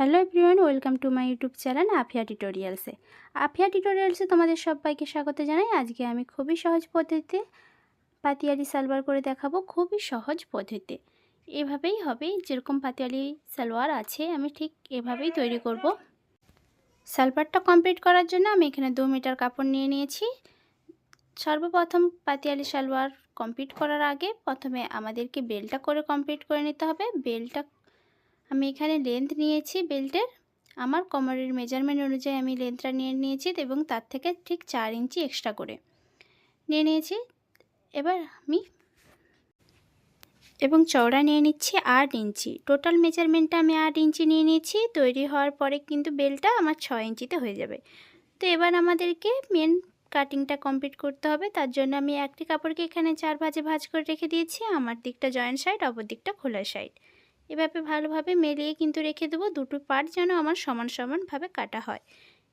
Hello everyone, welcome to my YouTube channel Afia টিউটোরিয়ালসে। Afia টিউটোরিয়ালসে তোমাদের সবাইকে স্বাগত জানাই। আজকে আমি খুবই সহজ পদ্ধতিতে পাতিয়ালি সালোয়ার করে দেখাবো, খুবই সহজ পদ্ধতিতে। এভাবেই হবে, যেরকম পাতিয়ালি সালোয়ার আছে, আমি ঠিক এভাবেই তৈরি করব। সালোয়ারটা কমপ্লিট করার জন্য আমি এখানে দু মিটার কাপড় নিয়ে নিয়েছি। সর্বপ্রথম পাতিয়ালি সালোয়ার কমপ্লিট করার আগে প্রথমে আমাদেরকে বেলটা করে কমপ্লিট করে নিতে হবে। বেলটা আমি এখানে লেন্থ নিয়েছি বেল্টের আমার কোমরের মেজারমেন্ট অনুযায়ী আমি লেন্থটা নিয়ে নিয়েছি এবং তার থেকে ঠিক চার ইঞ্চি এক্সট্রা করে। নিয়ে নিয়েছি। এবার আমি এবং চওড়া নিয়ে নিচ্ছি আট ইঞ্চি। টোটাল মেজারমেন্টটা আমি আট ইঞ্চি নিয়ে নিয়েছি। তৈরি হওয়ার পরে কিন্তু বেলটা আমার ছয় ইঞ্চিতে হয়ে যাবে। তো এবার আমাদেরকে মেন কাটিংটা কমপ্লিট করতে হবে। তার জন্য আমি একটি কাপড়কে এখানে চার ভাজে ভাজ করে রেখে দিয়েছি। আমার দিকটা জয়েন্ট সাইড অপর দিকটা খোলা সাইড এভাবে ভালোভাবে মেলিয়ে কিন্তু রেখে দেবো। দুটো পার্ট যেন আমার সমান সমানভাবে কাটা হয়।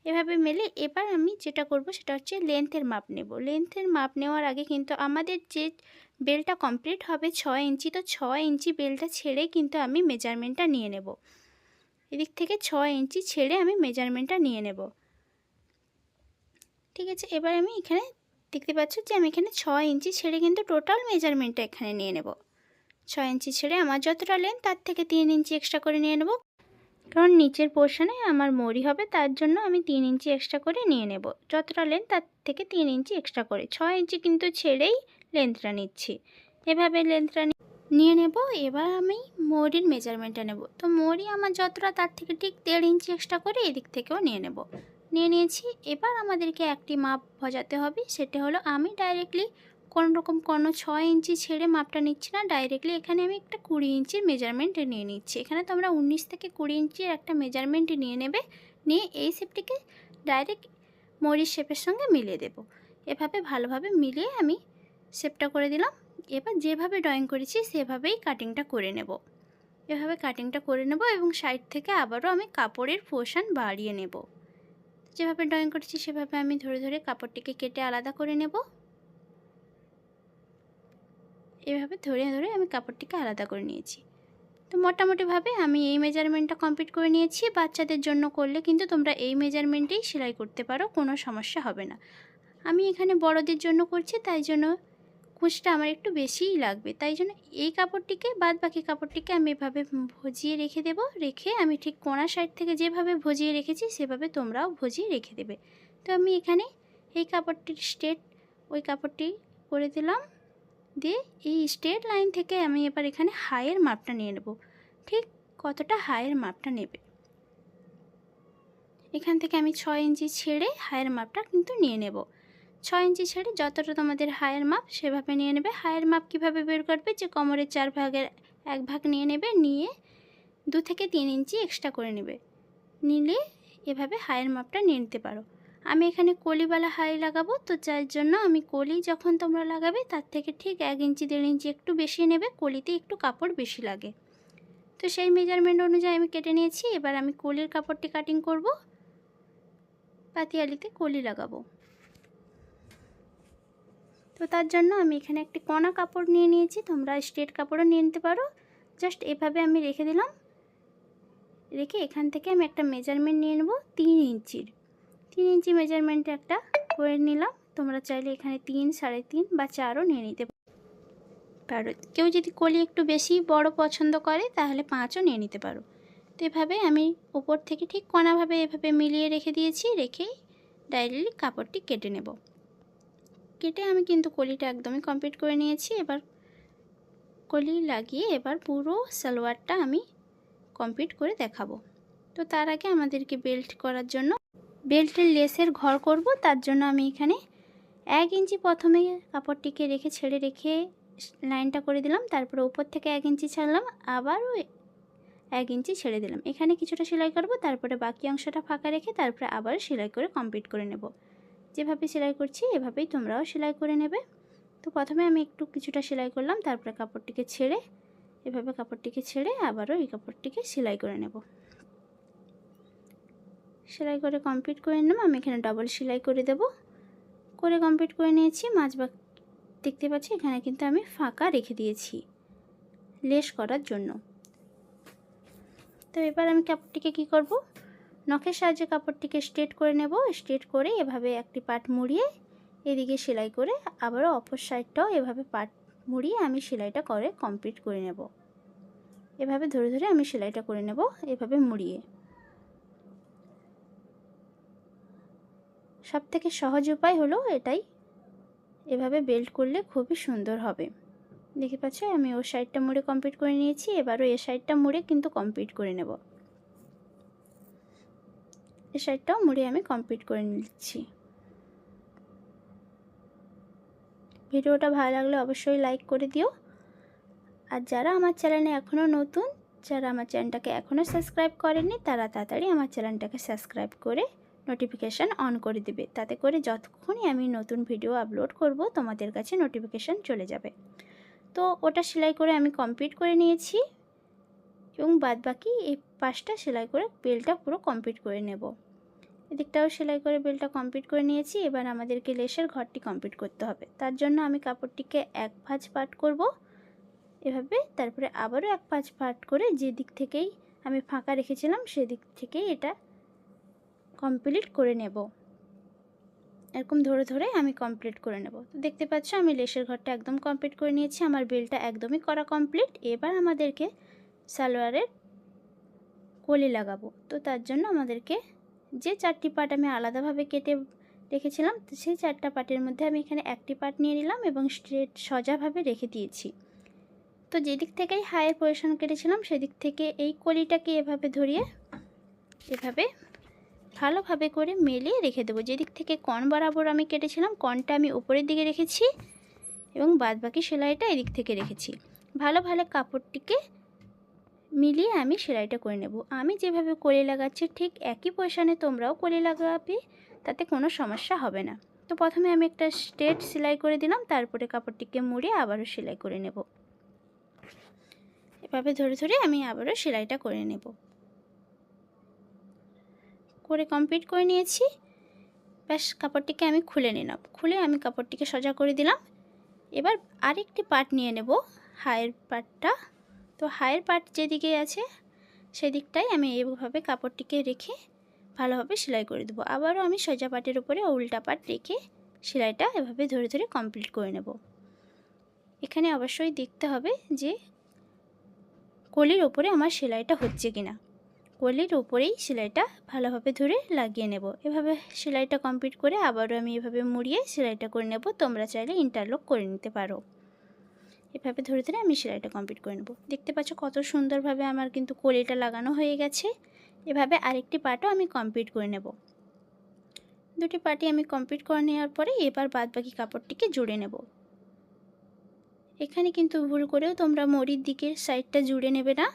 এভাবে মেলে এবার আমি যেটা করব সেটা হচ্ছে লেন্থের মাপ নেব। লেন্থের মাপ নেওয়ার আগে কিন্তু আমাদের যে বেলটা কমপ্লিট হবে ছয় ইঞ্চি, তো ছয় ইঞ্চি বেলটা ছেড়ে কিন্তু আমি মেজারমেন্টটা নিয়ে নেব। এদিক থেকে ছয় ইঞ্চি ছেড়ে আমি মেজারমেন্টটা নিয়ে নেব। ঠিক আছে, এবার আমি এখানে দেখতে পাচ্ছ যে আমি এখানে ছয় ইঞ্চি ছেড়ে কিন্তু টোটাল মেজারমেন্টটা এখানে নিয়ে নেব। ছয় ইঞ্চি ছেড়ে আমার যতটা লেন তার থেকে তিন ইঞ্চি এক্সট্রা করে নিয়ে নেব। কারণ নিচের পোর্শনে আমার মরি হবে, তার জন্য আমি তিন ইঞ্চি এক্সট্রা করে নিয়ে নেব। যতটা লেন তার থেকে তিন ইঞ্চি এক্সট্রা করে। ছয় ইঞ্চি কিন্তু ছেড়েই লেন্থটা নিচ্ছি। এভাবে লেন্থটা নিয়ে নেব। এবার আমি মরির মেজারমেন্টটা নেব। তো মরি আমার যতটা, তার থেকে ঠিক দেড় ইঞ্চি এক্সট্রা করে এদিক থেকেও নিয়ে নেব। নিয়ে নিয়েছি। এবার আমাদেরকে একটি মাপ ভজাতে হবে। সেটা হলো আমি ডাইরেক্টলি কোনো রকম কোনো ছয় ইঞ্চি ছেড়ে মাপটা নিচ্ছি না ডাইরেক্টলি এখানে আমি একটা কুড়ি ইঞ্চির মেজারমেন্ট নিয়ে নিচ্ছি। এখানে তোমরা উনিশ থেকে কুড়ি ইঞ্চির একটা মেজারমেন্ট নিয়ে নেবে, নিয়ে এই শেপটিকে ডাইরেক্ট মরির শেপের সঙ্গে মিলিয়ে দেব। এভাবে ভালোভাবে মিলিয়ে আমি শেপটা করে দিলাম। এবার যেভাবে ড্রয়িং করেছি সেভাবেই কাটিংটা করে নেব। এভাবে কাটিংটা করে নেব এবং সাইড থেকে আবারও আমি কাপড়ের পোর্শন বাড়িয়ে নেব। যেভাবে ড্রয়িং করেছি সেভাবে আমি ধরে ধরে কাপড়টিকে কেটে আলাদা করে নেব। এভাবে ধরে ধরে আমি কাপড়টিকে আলাদা করে নিয়েছি। তো মোটামুটিভাবে আমি এই মেজারমেন্টটা কমপ্লিট করে নিয়েছি। বাচ্চাদের জন্য করলে কিন্তু তোমরা এই মেজারমেন্টেই সেলাই করতে পারো, কোনো সমস্যা হবে না। আমি এখানে বড়দের জন্য করছি, তাই জন্য কুচটা আমার একটু বেশিই লাগবে। তাই জন্য এই কাপড়টিকে বাদ বাকি কাপড়টিকে আমি এভাবে ভজিয়ে রেখে দেব। রেখে আমি ঠিক কোনা সাইড থেকে যেভাবে ভজিয়ে রেখেছি, সেভাবে তোমরাও ভজিয়ে রেখে দেবে। তো আমি এখানে এই কাপড়টির স্টেট ওই কাপড়টি করে দিলাম। দিয়ে এই স্ট্রেট লাইন থেকে আমি এবার এখানে হাইয়ের মাপটা নিয়ে নেব। ঠিক কতটা হাইয়ের মাপটা নেবে? এখান থেকে আমি ছয় ইঞ্চি ছেড়ে হাইয়ের মাপটা কিন্তু নিয়ে নেব। ছয় ইঞ্চি ছেড়ে যতটা তোমাদের হাইয়ের মাপ, সেভাবে নিয়ে নেবে। হাইয়ের মাপ কীভাবে বের করবে? যে কোমরের চার ভাগের এক ভাগ নিয়ে নেবে, নিয়ে দু থেকে তিন ইঞ্চি এক্সট্রা করে নেবে। নিলে এভাবে হাইয়ের মাপটা নিয়ে নিতে পারো। আমি এখানে কলিওয়ালা হাই লাগাবো, তো যার জন্য আমি কলি যখন তোমরা লাগাবে, তার থেকে ঠিক এক ইঞ্চি, দেড় ইঞ্চি একটু বেশি নেবে, কলিতে একটু কাপড় বেশি লাগে। তো সেই মেজারমেন্ট অনুযায়ী আমি কেটে নিয়েছি, এবার আমি কলির কাপড়টি কাটিং করব। পাতিয়ালিতে কলি লাগাবো। তো তার জন্য আমি এখানে একটি কণা কাপড় নিয়ে নিয়েছি, তোমরা স্ট্রেট কাপড়ও নিয়ে নিতে পারো। জাস্ট এভাবে আমি রেখে দিলাম। রেখে এখান থেকে আমি একটা মেজারমেন্ট নিয়ে নেব, তিন ইঞ্চির। তিন ইঞ্চি মেজারমেন্টে একটা করে নিলাম। তোমরা চাইলে এখানে তিন, সাড়ে তিন বা চারও নিয়ে নিতে পারো। কেউ যদি কলি একটু বেশি বড় পছন্দ করে, তাহলে পাঁচও নিয়ে নিতে পারো। তো এভাবে আমি উপর থেকে ঠিক কণাভাবে এভাবে মিলিয়ে রেখে দিয়েছি রেখেই ডাইরেক্টলি কাপড়টি কেটে নেব। কেটে আমি কিন্তু কলিটা একদমই কমপ্লিট করে নিয়েছি। এবার কলি লাগিয়ে এবার পুরো সালোয়ারটা আমি কমপ্লিট করে দেখাবো। তো তার আগে আমাদেরকে বেল্ট করার জন্য বেল্টের লেসের ঘর করব, তার জন্য আমি এখানে এক ইঞ্চি প্রথমে কাপড়টিকে রেখে ছেড়ে রেখে লাইনটা করে দিলাম, তারপরে উপর থেকে এক ইঞ্চি ছাড়লাম আবারও এক ইঞ্চি ছেড়ে দিলাম। এখানে কিছুটা সেলাই করব, তারপরে বাকি অংশটা ফাঁকা রেখে তারপরে আবার সেলাই করে কমপ্লিট করে নেব। যেভাবে সেলাই করছি, এভাবেই তোমরাও সেলাই করে নেবে। তো প্রথমে আমি একটু কিছুটা সেলাই করলাম, তারপরে কাপড়টিকে ছেড়ে, এভাবে কাপড়টিকে ছেড়ে আবারও এই কাপড়টিকে সেলাই করে নেব। সেলাই করে কমপ্লিট করে নিলাম আমি এখানে ডবল সেলাই করে দেব। করে কমপ্লিট করে নিয়েছি মাছ বা দেখতে পাচ্ছি, এখানে কিন্তু আমি ফাঁকা রেখে দিয়েছি লেস করার জন্য। তো এবার আমি কাপড়টিকে কি করব? নখের সাহায্যে কাপড়টিকে স্ট্রেট করে নেব স্ট্রেট করে এভাবে একটি পাট মুড়িয়ে এদিকে সেলাই করে আবারও অপর সাইডটাও এভাবে পাট মুড়িয়ে আমি সেলাইটা করে কমপ্লিট করে নেব। এভাবে ধরে ধরে আমি সেলাইটা করে নেব, এভাবে মুড়িয়ে। সব থেকে সহজ উপায় হলো এটাই। এভাবে বেল্ট করলে খুবই সুন্দর হবে। দেখে পাচ্ছ, আমি ওর সাইডটা মুড়ে কমপ্লিট করে নিয়েছি এবারও এ সাইডটা মুড়ে কিন্তু কমপ্লিট করে নেব। এ সাইডটাও মুড়ে আমি কমপ্লিট করে নিচ্ছি। ভিডিওটা ভালো লাগলে অবশ্যই লাইক করে দিও। আর যারা আমার চ্যানেলে এখনও নতুন, যারা আমার চ্যানেলটাকে এখনও সাবস্ক্রাইব করেননি, তারা তাড়াতাড়ি আমার চ্যানেলটাকে সাবস্ক্রাইব করে নোটিফিকেশান অন করে দিবে। তাতে করে যতক্ষণই আমি নতুন ভিডিও আপলোড করব, তোমাদের কাছে নোটিফিকেশান চলে যাবে। তো ওটা সেলাই করে আমি কমপ্লিট করে নিয়েছি এবং বাদ বাকি এই পাশটা সেলাই করে বেলটা পুরো কমপ্লিট করে নেব। এদিকটাও সেলাই করে বেলটা কমপ্লিট করে নিয়েছি। এবার আমাদেরকে লেসের ঘরটি কমপ্লিট করতে হবে। তার জন্য আমি কাপড়টিকে এক ভাঁজ পাট করব। এভাবে তারপরে আবারও এক পাঁচ পাট করে যে দিক থেকেই আমি ফাঁকা রেখেছিলাম, সেদিক থেকেই এটা কমপ্লিট করে নেব। এরকম ধরে ধরে আমি কমপ্লিট করে নেব। তো দেখতে পাচ্ছ আমি লেসের ঘরটা একদম কমপ্লিট করে নিয়েছি, আমার বেলটা একদমই করা কমপ্লিট এবার আমাদেরকে সালোয়ারের কলি লাগাবো। তো তার জন্য আমাদেরকে যে চারটি পাট আমি আলাদাভাবে কেটে রেখেছিলাম, তো সেই চারটা পাটের মধ্যে আমি এখানে একটি পাট নিয়ে নিলাম এবং স্ট্রেট সোজাভাবে রেখে দিয়েছি। তো যেদিক থেকেই হায়ের পজিশন কেটেছিলাম, সেদিক থেকে এই কলিটাকে এভাবে ধরিয়ে এভাবে ভালোভাবে করে মেলিয়ে রেখে দেবো। যেদিক থেকে কণ বরাবর আমি কেটেছিলাম, কণটা আমি উপরের দিকে রেখেছি এবং বাদবাকি সেলাইটা এদিক থেকে রেখেছি। ভালো ভালো কাপড়টিকে মিলিয়ে আমি সেলাইটা করে নেব। আমি যেভাবে কলি লাগাচ্ছি, ঠিক একই পয়সানে তোমরাও কলি লাগাবে, তাতে কোনো সমস্যা হবে না। তো প্রথমে আমি একটা স্ট্রেট সেলাই করে দিলাম, তারপরে কাপড়টিকে মুড়ে আবারও সেলাই করে নেব। এভাবে ধরে ধরে আমি আবারও সেলাইটা করে নেব। করে কমপ্লিট করে নিয়েছি। ব্যাস, কাপড়টিকে আমি খুলে নিলাম। খুলে আমি কাপড়টিকে সোজা করে দিলাম। এবার আরেকটি পার্ট নিয়ে নেব হায়ের পার্টটা তো হায়ের পার্ট যেদিকে আছে, সেদিকটাই আমি এইভাবে কাপড়টিকে রেখে ভালোভাবে সেলাই করে দেবো। আবারও আমি সোজা পাটের উপরে উল্টা পাট রেখে সেলাইটা এভাবে ধরে ধরে কমপ্লিট করে নেব। এখানে অবশ্যই দেখতে হবে যে কলির ওপরে আমার সেলাইটা হচ্ছে কিনা। কলির উপরেই সেলাইটা ভালোভাবে ধরে লাগিয়ে নেব। এভাবে সেলাইটা কমপ্লিট করে আবারও আমি এভাবে মুড়িয়ে সেলাইটা করে নেব। তোমরা চাইলে ইন্টারলক করে নিতে পারো। এভাবে ধরে ধরে আমি সেলাইটা কমপ্লিট করে নেব। দেখতে পাচ্ছ কত সুন্দরভাবে আমার কিন্তু কলিটা লাগানো হয়ে গেছে। এভাবে আরেকটি পার্টও আমি কমপ্লিট করে নেব। দুটি পার্টি আমি কমপ্লিট করে নেওয়ার পরে এবার বাদ বাকি কাপড়টিকে জুড়ে নেব। এখানে কিন্তু ভুল করেও তোমরা মরির দিকের সাইডটা জুড়ে নেবে না।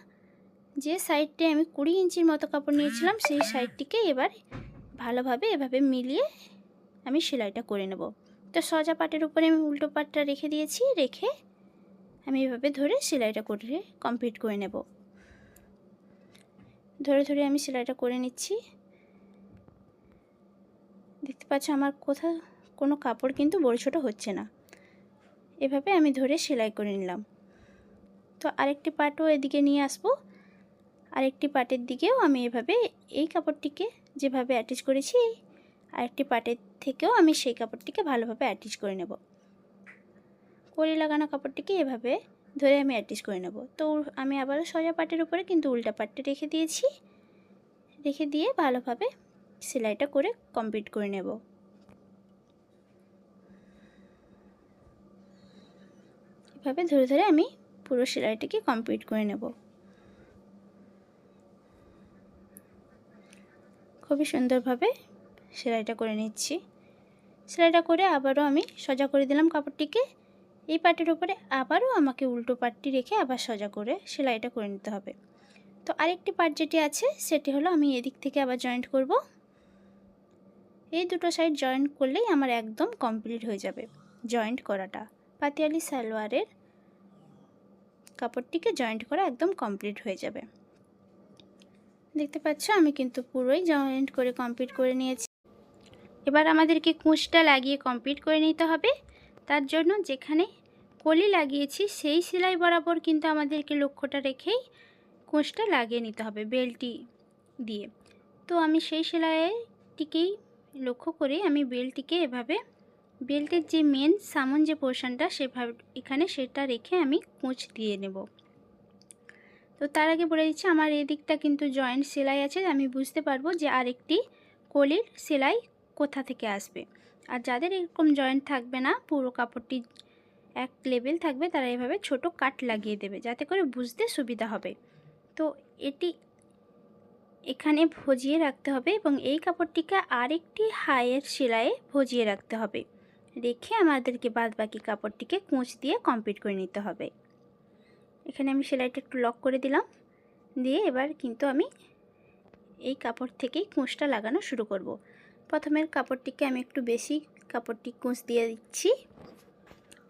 যে সাইডটি আমি কুড়ি ইঞ্চির মতো কাপড় নিয়েছিলাম, সেই সাইডটিকে এবার ভালোভাবে এভাবে মিলিয়ে আমি সেলাইটা করে নেব। তো সজা পাটের উপরে আমি উল্টো পাটটা রেখে দিয়েছি, রেখে আমি এভাবে ধরে সেলাইটা করে কমপ্লিট করে নেব। ধরে ধরে আমি সেলাইটা করে নিচ্ছি। দেখতে পাচ্ছ আমার কোথাও কোনো কাপড় কিন্তু বড় ছোটো হচ্ছে না। এভাবে আমি ধরে সেলাই করে নিলাম। তো আরেকটি পাটও এদিকে নিয়ে আসব। আরেকটি পাটের দিকেও আমি এভাবে এই কাপড়টিকে যেভাবে অ্যাটাচ করেছি, আরেকটি পাটের থেকেও আমি সেই কাপড়টিকে ভালোভাবে অ্যাটাচ করে নেব। কলি লাগানো কাপড়টিকে এভাবে ধরে আমি অ্যাটাচ করে নেব। তো আমি আবারও সোজা পাটের উপরে কিন্তু উল্টা পাটটা রেখে দিয়েছি। রেখে দিয়ে ভালোভাবে সেলাইটা করে কমপ্লিট করে নেব। এভাবে ধরে ধরে আমি পুরো সেলাইটাকে কমপ্লিট করে নেব। খুবই সুন্দরভাবে সেলাইটা করে নিচ্ছি। সেলাইটা করে আবারও আমি সজা করে দিলাম কাপড়টিকে। এই পাটের উপরে আবারও আমাকে উল্টো পাটটি রেখে আবার সজা করে সেলাইটা করে নিতে হবে। তো আরেকটি পার্ট যেটি আছে, সেটি হলো আমি এদিক থেকে আবার জয়েন্ট করব। এই দুটো সাইড জয়েন্ট করলেই আমার একদম কমপ্লিট হয়ে যাবে জয়েন্ট করাটা। পাতিয়ালি সালোয়ারের কাপড়টিকে জয়েন্ট করা একদম কমপ্লিট হয়ে যাবে। দেখতে পাচ্ছ? আমি কিন্তু পুরোই জয়েন্ট করে কমপ্লিট করে নিয়েছি। এবার আমাদেরকে কুঁচটা লাগিয়ে কমপ্লিট করে নিতে হবে। তার জন্য যেখানে কলি লাগিয়েছি, সেই সেলাই বরাবর কিন্তু আমাদেরকে লক্ষ্যটা রেখেই কোঁচটা লাগিয়ে নিতে হবে বেলটি দিয়ে। তো আমি সেই সেলাইটিকেই লক্ষ্য করে আমি বেলটিকে এভাবে, বেল্টের যে মেন সামন যে পোর্শনটা সেভাবে এখানে সেটা রেখে আমি কোঁচ দিয়ে নেব। তো তার আগে বলে দিচ্ছি, আমার এই দিকটা কিন্তু জয়েন্ট সেলাই আছে। আমি বুঝতে পারব যে আরেকটি কলির সেলাই কোথা থেকে আসবে। আর যাদের এরকম জয়েন্ট থাকবে না, পুরো কাপড়টি এক লেভেল থাকবে, তারা এভাবে ছোট কাট লাগিয়ে দেবে, যাতে করে বুঝতে সুবিধা হবে। তো এটি এখানে ভজিয়ে রাখতে হবে এবং এই কাপড়টিকে আরেকটি হাইয়ের সেলাইয়ে ভজিয়ে রাখতে হবে। রেখে আমাদেরকে বাদ বাকি কাপড়টিকে কুঁচ দিয়ে কমপ্লিট করে নিতে হবে। এখানে আমি সেলাইটা একটু লক করে দিলাম। দিয়ে এবার কিন্তু আমি এই কাপড় থেকেই কুঁচটা লাগানো শুরু করব। প্রথমের কাপড়টিকে আমি একটু বেশি কাপড়টি কুঁচ দিয়ে দিচ্ছি।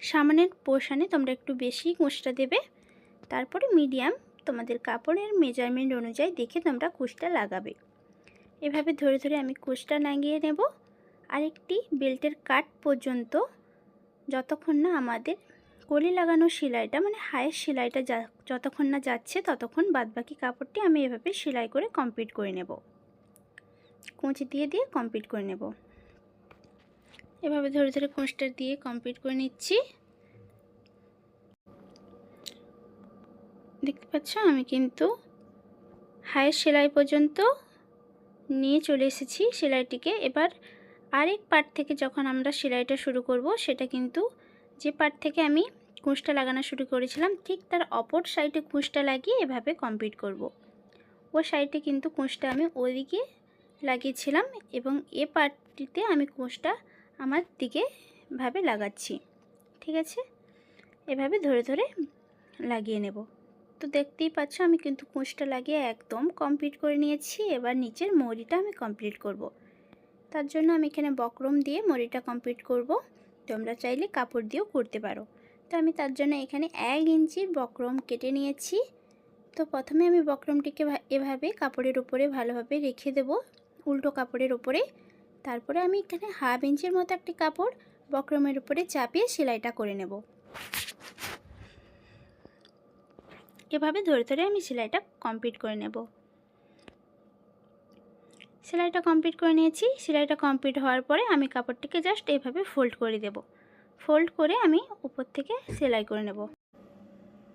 সামনের পোর্শানে তোমরা একটু বেশি কুঁচটা দেবে। তারপরে মিডিয়াম তোমাদের কাপড়ের মেজারমেন্ট অনুযায়ী দেখে তোমরা কুচটা লাগাবে। এভাবে ধরে ধরে আমি কুচটা লাগিয়ে নেব। আরেকটি বেল্টের কাট পর্যন্ত যতক্ষণ না আমাদের কলি লাগানো সেলাইটা মানে হায়ের সেলাইটা যা, যতক্ষণ না যাচ্ছে ততক্ষণ বাদবাকি কাপড়টি আমি এভাবে সেলাই করে কমপ্লিট করে নেব। কুঁচি দিয়ে দিয়ে কমপ্লিট করে নেব। এভাবে ধরে ধরে কুঁচটা দিয়ে কমপ্লিট করে নিচ্ছি। দেখতে পাচ্ছ আমি কিন্তু হায়ের সেলাই পর্যন্ত নিয়ে চলে এসেছি সেলাইটিকে। এবার আরেক পার্ট থেকে যখন আমরা সেলাইটা শুরু করব, সেটা কিন্তু যে পার্ট থেকে আমি কুঁচটা লাগানো শুরু করেছিলাম, ঠিক তার অপর সাইডে কুঁচটা লাগিয়ে এভাবে কমপ্লিট করব। ও সাইডে কিন্তু কুঁচটা আমি ওদিকে লাগিয়েছিলাম এবং এ পার্টটিতে আমি কুঁচটা আমার দিকে ভাবে লাগাচ্ছি। ঠিক আছে? এভাবে ধরে ধরে লাগিয়ে নেব। তো দেখতেই পাচ্ছ আমি কিন্তু কুঁচটা লাগিয়ে একদম কমপ্লিট করে নিয়েছি। এবার নিচের মরিটা আমি কমপ্লিট করব। তার জন্য আমি এখানে বক্রম দিয়ে মরিটা কমপ্লিট করব। তোমরা চাইলে কাপড় দিয়েও করতে পারো। তো আমি তার জন্য এখানে এক ইঞ্চির বক্রম কেটে নিয়েছি। তো প্রথমে আমি বক্রমটিকে এভাবে কাপড়ের উপরে ভালোভাবে রেখে দেব, উল্টো কাপড়ের উপরে। তারপরে আমি এখানে হাফ ইঞ্চির মতো একটি কাপড় বক্রমের উপরে চাপিয়ে সেলাইটা করে নেব। এভাবে ধরে ধরে আমি সেলাইটা কমপ্লিট করে নেব। সেলাইটা কমপ্লিট করে নিয়েছি। সেলাইটা কমপ্লিট হওয়ার পরে আমি কাপড়টিকে জাস্ট এভাবে ফোল্ড করে দেব। ফোল্ড করে আমি উপর থেকে সেলাই করে নেব।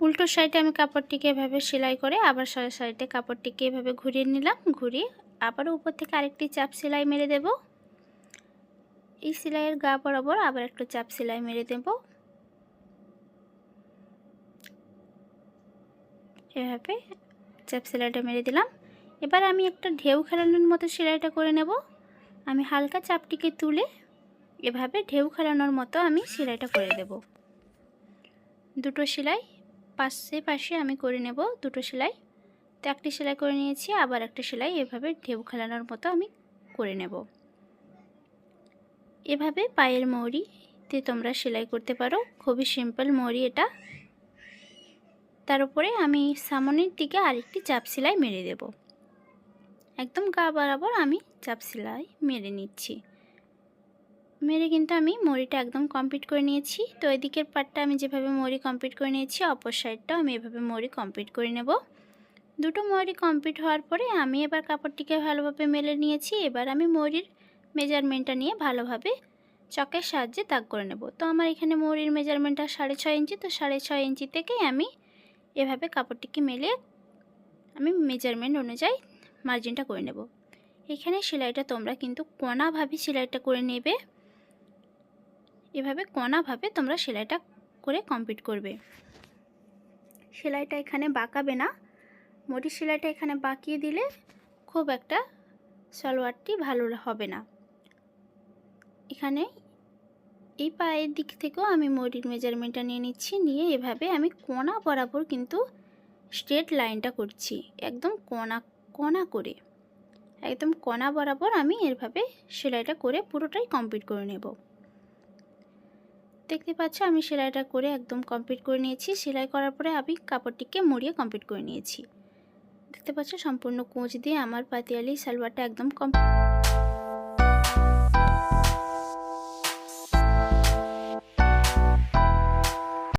উল্টো সাইডে আমি কাপড়টিকে এভাবে সেলাই করে আবার সাইডে কাপড়টিকে এভাবে ঘুরিয়ে নিলাম। ঘুরিয়ে আবার উপর থেকে আরেকটি চাপ সেলাই মেরে দেব। এই সেলাইয়ের গা বরাবর আবার একটু চাপ সেলাই মেরে দেব। এভাবে চাপ সেলাইটা মেরে দিলাম। এবার আমি একটা ঢেউ খেলানোর মতো সেলাইটা করে নেব। আমি হালকা চাপটিকে তুলে এভাবে ঢেউ খেলানোর মতো আমি সেলাইটা করে দেব। দুটো সেলাই পাশে পাশে আমি করে নেব দুটো সেলাই। তো একটি সেলাই করে নিয়েছি, আবার একটা সেলাই এভাবে ঢেউ খেলানোর মতো আমি করে নেব। এভাবে পায়ের মৌরিতে তোমরা সেলাই করতে পারো। খুবই সিম্পল মৌরি এটা। তার উপরে আমি সামনের দিকে আরেকটি চাপ সেলাই মেরে দেব। একদম গা বরাবর আমি চাপ সেলাই মেরে নিচ্ছি। মেরে কিন্তু আমি মরিটা একদম কমপ্লিট করে নিয়েছি। তো এদিকের পার্টটা আমি যেভাবে মরি কমপ্লিট করে নিয়েছি, অপর সাইডটাও আমি এভাবে মরি কমপ্লিট করে নেব। দুটো মরি কমপ্লিট হওয়ার পরে আমি এবার কাপড়টিকে ভালোভাবে মেলে নিয়েছি। এবার আমি মরির মেজারমেন্টটা নিয়ে ভালোভাবে চকের সাহায্যে দাগ করে নেব। তো আমার এখানে মরির মেজারমেন্টটা সাড়ে ছয় ইঞ্চি। তো সাড়ে ছয় ইঞ্চি থেকেই আমি এভাবে কাপড়টিকে মেলে আমি মেজারমেন্ট অনুযায়ী মার্জিনটা করে নেব। এখানে সেলাইটা তোমরা কিন্তু কণাভাবে সেলাইটা করে নেবে। এভাবে কণাভাবে তোমরা সেলাইটা করে কমপ্লিট করবে। সেলাইটা এখানে বাঁকাবে না। মরির সেলাইটা এখানে বাঁকিয়ে দিলে খুব একটা সালোয়ারটি ভালো হবে না। এখানে এই পায়ের দিক থেকেও আমি মরির মেজারমেন্টটা নিয়ে নিচ্ছি। নিয়ে এভাবে আমি কোনা বরাবর কিন্তু স্ট্রেট লাইনটা করছি। একদম কোনা কোনা করে। একদম কণা বরাবর আমি এরভাবে সেলাইটা করে পুরোটাই কমপ্লিট করে নেব। দেখতে পাচ্ছ আমি সেলাইটা করে একদম কমপ্লিট করে নিয়েছি। সেলাই করার পরে আমি কাপড়টিকে মুড়িয়ে কমপ্লিট করে নিয়েছি। দেখতে পাচ্ছ সম্পূর্ণ কোঁচ দিয়ে আমার পাতিয়ালি সালোয়ারটা একদম কমপ্লিট